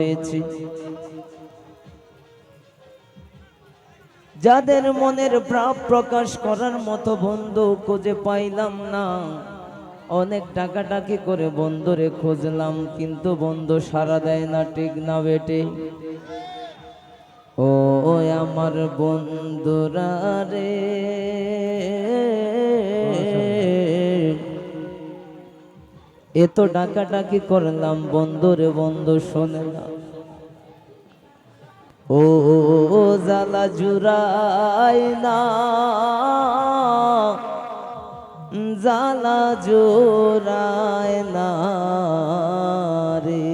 হয়েছি যাদের মনের ভাব প্রকাশ করার মতো বন্ধু খুঁজে পাইলাম না। অনেক টাকাটাকি করে বন্ধুরে খুঁজলাম, কিন্তু বন্ধু সারা দেয় না, ঠিক না বেটে? ও আমার বন্ধুরা রে। এত ডাকাডাকি করলাম বন্ধুরে বন্ধু, শোনে না। ও জালা জুরাই না। জালা জোরায় না রে।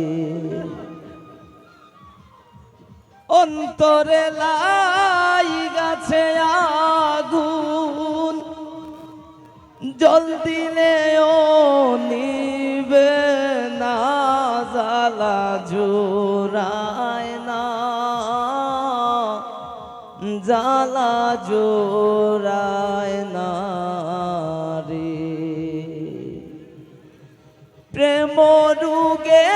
অন্তরে লাই গাছে আগুন, জল দিলেও নিবে না জালা জোরায় না জালা জোরায় না রে। প্রেম রুগে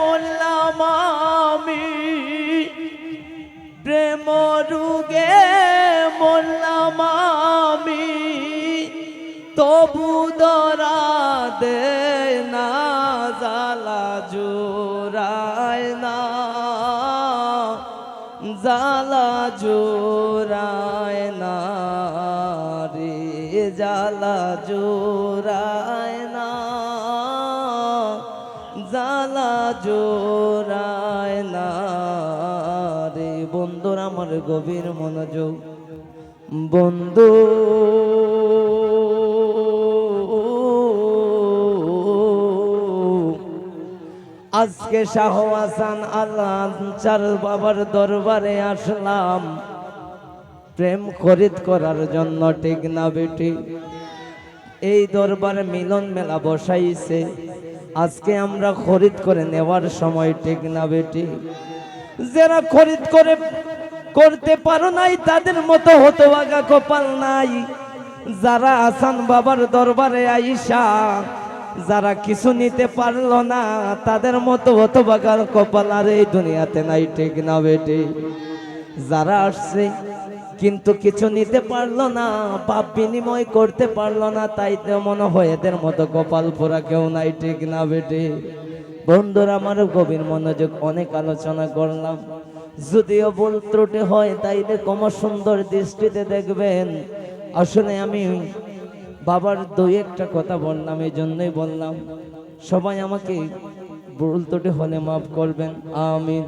বললাম আমি প্রেম রুগে বললাম আমি, তবু দরা দে জোরায় না জালা জোরায় না রে জালা জোরায় না জালা জোরায় না রে। বন্ধুর, আমার গভীর মনোযোগ, বন্ধু আজকে শাহ হাসান আল্লাহ চার বাবার দরবারে আসলাম। প্রেম খরিদ করার জন্য ঠিক না বেটি? এই দরবারে মিলন মেলা বসাইছে। আজকে আমরা খরিদ করে নেওয়ার সময় ঠিক না বেটি? যারা খরিদ করে করতে পারো নাই, তাদের মতো হতভাগা কপাল নাই। যারা আসান বাবার দরবারে আইসা যারা কিছু নিতে পারল না, তাদের মতো হতভাগার কপাল আর এই দুনিয়াতে নাই, ঠিক না বেটি? যারা আসছে, কিন্তু কিছু নিতে পারল না, পাপ বিনিময় করতে পারল না, তাই তো মনে হয় এদের মতো কপাল পোড়া কেউ নাই, ঠিক না বেটে? বন্ধুরা, আমার গভীর মনোযোগ অনেক আলোচনা করলাম। যদিও ভুল ত্রুটি হয় তাইলে কম সুন্দর দৃষ্টিতে দেখবেন। আসলে আমি বাবার দুই একটা কথা বললাম, এই জন্যই বললাম, সবাই আমাকে বলতোটে হলে মাফ করবেন, আমিন।